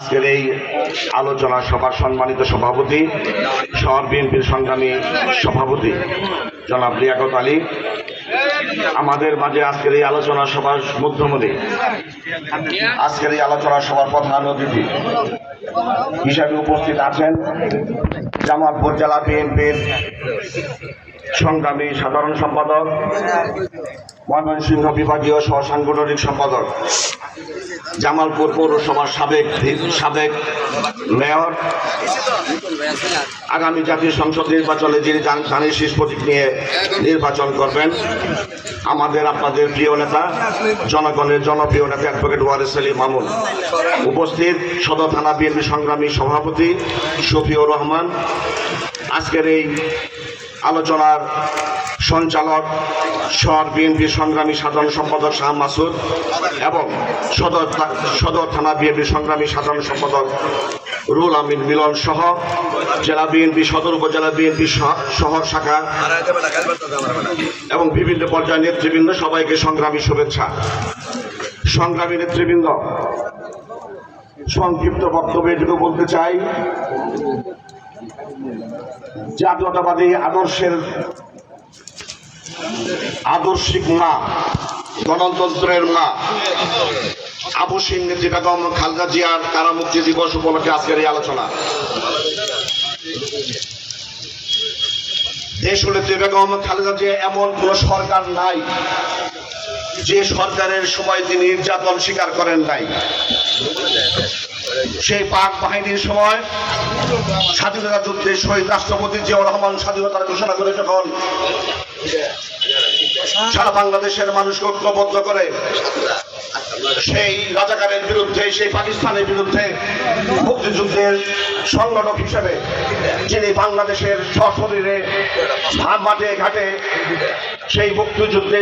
আজকের এই আলোচনা সভার সম্মানিত সভাপতি, শহর বিএনপির সংগ্রামী সভাপতি, জনাব লিয়াকত আলী। আমাদের মাঝে আজকের এই আলোচনা সভার মধ্যমণি, আজকের এই আলোচনা সভার প্রধান অতিথি হিসাবে উপস্থিত আছেন জামালপুর জেলা বিএনপির সংগ্রামী সাধারণ সম্পাদক, ময়মনসিংহ বিভাগীয় সহ সাংগঠনিক সম্পাদক। জামালপুর পৌরসভার সাবেক সাবেক মেয়র। আগামী জাতীয় সংসদ নির্বাচনে যিনি জান- শীষ প্রতীক নিয়ে নির্বাচন করবেন। আমাদের আপনাদের প্রিয় নেতা, জনগণের জনপ্রিয় নেতা অ্যাডভোকেট ওয়ারেস আলী মামুন। উপস্থিত সদর থানা বিএনপি সংগ্রামী সভাপতি শফিউর রহমান। আজকের এই আলোচনার সঞ্চালক শহর বিএনপি সংগ্রামী সাধারণ সম্পাদক শাহ মাসুদ এবং সদর সদর থানা বিএনপি সংগ্রামী সাধারণ সম্পাদক রুল আমিন মিলন সহ জেলা বিএনপি, সদর উপজেলা বিএনপি শহর শাখা এবং বিভিন্ন পর্যায়ের নেতৃবৃন্দ সবাইকে সংগ্রামী শুভেচ্ছা। সংগ্রামী নেতৃবৃন্দ, সংক্ষিপ্ত বক্তব্যে যেটুকু বলতে চাই, জাতীয়তাবাদী আদর্শের আদর্শিক মা, গণতন্ত্রের মা। আবসীন নেত্রী বেগম খালেদা জিয়ার কারামুক্তি দিবস উপলক্ষে আজকের এই আলোচনা। দেশ নেত্রী বেগম খালেদা জিয়া এমন কোন সরকার নাই, যে সরকারের সময় তিনি নির্যাতন স্বীকার করেন নাই। সেই পাক বাহিনীর সময় স্বাধীনতা যুদ্ধে শহীদ রাষ্ট্রপতি জিয়াউর রহমান স্বাধীনতার ঘোষণা করে যখন সারা বাংলাদেশের মানুষকে ঐক্যবদ্ধ করে সেই রাজাকারের বিরুদ্ধে, সেই পাকিস্তানের বিরুদ্ধে মুক্তিযুদ্ধের সংগঠক হিসেবে যিনি বাংলাদেশের সশরীরে মাঠে ঘাটে সেই মুক্তিযুদ্ধে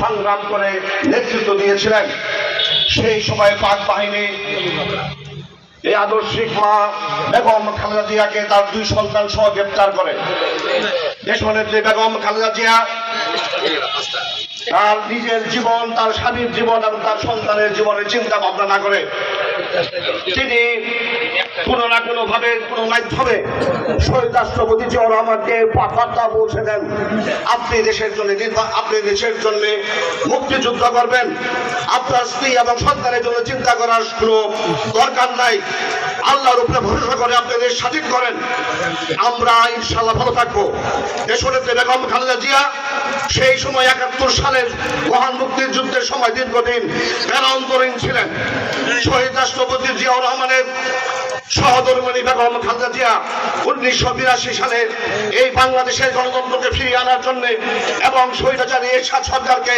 সংগ্রাম করে নেতৃত্ব দিয়েছিলেন, সেই সময় পাক বাহিনী এই আদর্শিক মা বেগম খালেদা জিয়াকে তার দুই সন্তান সহ গ্রেপ্তার করে। দেশনেত্রী বেগম খালেদা জিয়া তার নিজের জীবন, তার স্বামীর জীবন এবং তার সন্তানের জীবনের চিন্তা ভাবনা না করে দেশের দেশের আল্লাহর উপরে ভরসা করে আপনি দেশ স্বাধীন করেন। আমরা ইনশাল্লাহ ভালো থাকব। দেশনেত্রী বেগম খালেদা জিয়া সেই সময় একাত্তর সালের মহান মুক্তির যুদ্ধের সময় দীর্ঘদিন বেড়ান্তরীণ ছিলেন। শহীদ রাষ্ট্রপতি জিয়াউর রহমানের সহধর্মণী বেগম খালেদা জিয়া উনিশশো বিরাশি সালে এই বাংলাদেশের গণতন্ত্রকে ফিরিয়ে আনার জন্য এবং স্বৈরাচারী এরশাদ সরকারকে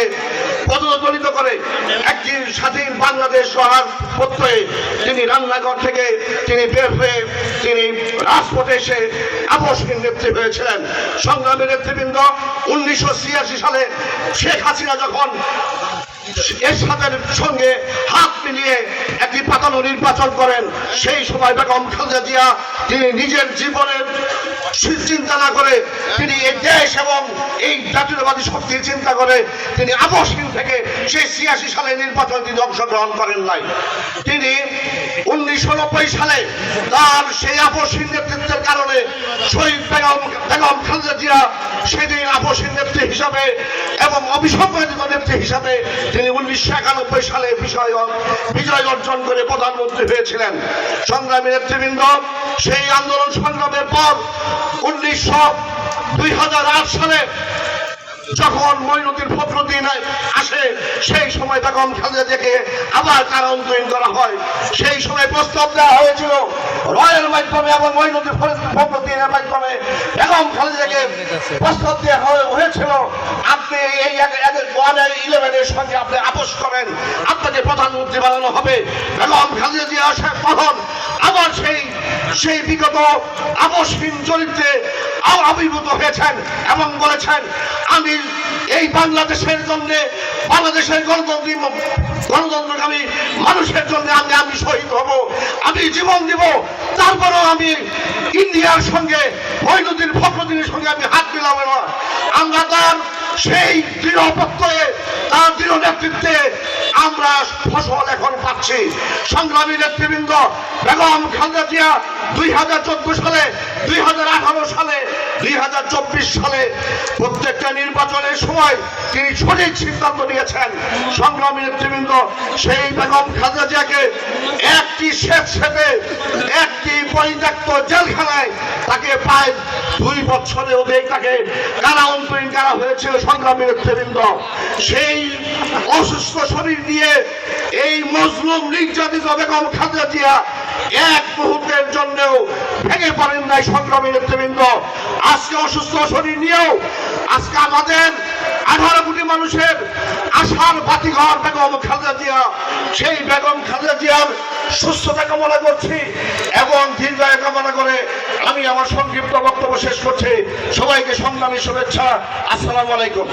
পদদলিত করে একটি স্বাধীন বাংলাদেশ সহার প্রত্যয়ে তিনি রান্নাঘর থেকে তিনি বের হয়ে তিনি রাজপথে এসে আপসহীন নেত্রী হয়েছিলেন। সংগ্রামী নেতৃবৃন্দ উনিশশো ছিয়াশি সালে শেখ হাসিনা যখন এরশাদের সঙ্গে হাত মিলিয়ে একটি পাতানো নির্বাচন করেন। সেই সময় বেগম খালেদা জিয়া, তিনি নিজের জীবনের চিন্তা না করে তিনি এই দেশ এবং এই জাতীয়তাবাদী শক্তির চিন্তা করে তিনি আবসহীন থেকে সেই ছিয়াশি সালে নির্বাচন তিনি অংশগ্রহণ করেন নাই। তিনি উনিশশো নব্বই সালে তার সেই আপসহীন নেতৃত্বের কারণে শহীদ বেগম বেগম খালেদা জিয়া সেদিন আপসহীন নেত্রী হিসাবে এবং অবিসংবাদিত নেত্রী হিসাবে তিনি উনিশশো একানব্বই সালে বিষয় বিজয় অর্জন করে প্রধানমন্ত্রী হয়েছিলেন। সংগ্রামী নেতৃবৃন্দ, সেই আন্দোলন সংগ্রামের পর উনিশশো দুই সালে যখন মৈনতির ফখরুদ্দিন আসে, সেই সময় বেগম খালেদা জিয়াকে আবার কারান্তরীণ করা হয়। সেই সময় প্রস্তাব দেওয়া হয়েছিল রয়্যাল মাধ্যমে এবং মৈনতির ফখরুদ্দিনের মাধ্যমে এবং খালেদাকে প্রস্তাব দেওয়া হয়ে- হয়েছিল। আপনি এই ওয়ান ইলেভেনের সঙ্গে আপনি আপোষ করেন। প্রধানমন্ত্রী বানানো হবে। আবার সেই সেই বিগত আপসহীন চরিত্রে আবির্ভূত হয়েছেন এবং বলেছেন, আমি এই বাংলাদেশের জন্য, বাংলাদেশের গণতন্ত্রী গণতন্ত্রকামী মানুষের জন্য আমি আমি শহীদ হব। আমি জীবন দিব। তারপরেও আমি ইন্ডিয়ার সঙ্গে মহিনুদ্দিন ফখরুদ্দিনের সঙ্গে আমি হাত মিলাবো না। আমরা তার সেই দৃঢ় প্রত্যয়ে, তার দৃঢ় নেতৃত্বে আমরা ফসল এখন পাচ্ছি। সংগ্রামী নেতৃবৃন্দ বেগম খালেদা জিয়া দুই হাজার চোদ্দ সালে, দুই হাজার আঠারো সালে, দুই হাজার চব্বিশ সালে প্রত্যেকটা নির্বাচনের সময় তিনি সঠিক সিদ্ধান্ত নিয়েছেন। সংগ্রামী নেতৃবৃন্দ, সেই বেগম খালেদা জিয়াকে একটি শেষ সেতে একটি পরিত্যক্ত জেলখানায় তাকে প্রায় দুই বছরে অধিক তাকে কারা অন্তরীণ কারা হয়েছিল সংগ্রামী নেতৃবৃন্দ। সেই অসুস্থ শরীর দিয়ে এই মজলুম নির্যাতিত বেগম খালেদা জিয়া এক মুহূর্তের পড়েন নাই সংগ্রামী নেতৃবৃন্দ। আজকে অসুস্থ শরীর নিয়েও আজকে আমাদের আঠারো কোটি মানুষের আশার বাতিঘর বেগম খালেদা জিয়া। সেই বেগম খালেদা জিয়ার সুস্থতা কামনা করছি এবং দীর্ঘায় কামনা করে আমি আমার সংক্ষিপ্ত বক্তব্য শেষ করছি। সবাইকে সংগ্রামী শুভেচ্ছা। আসসালামু আলাইকুম।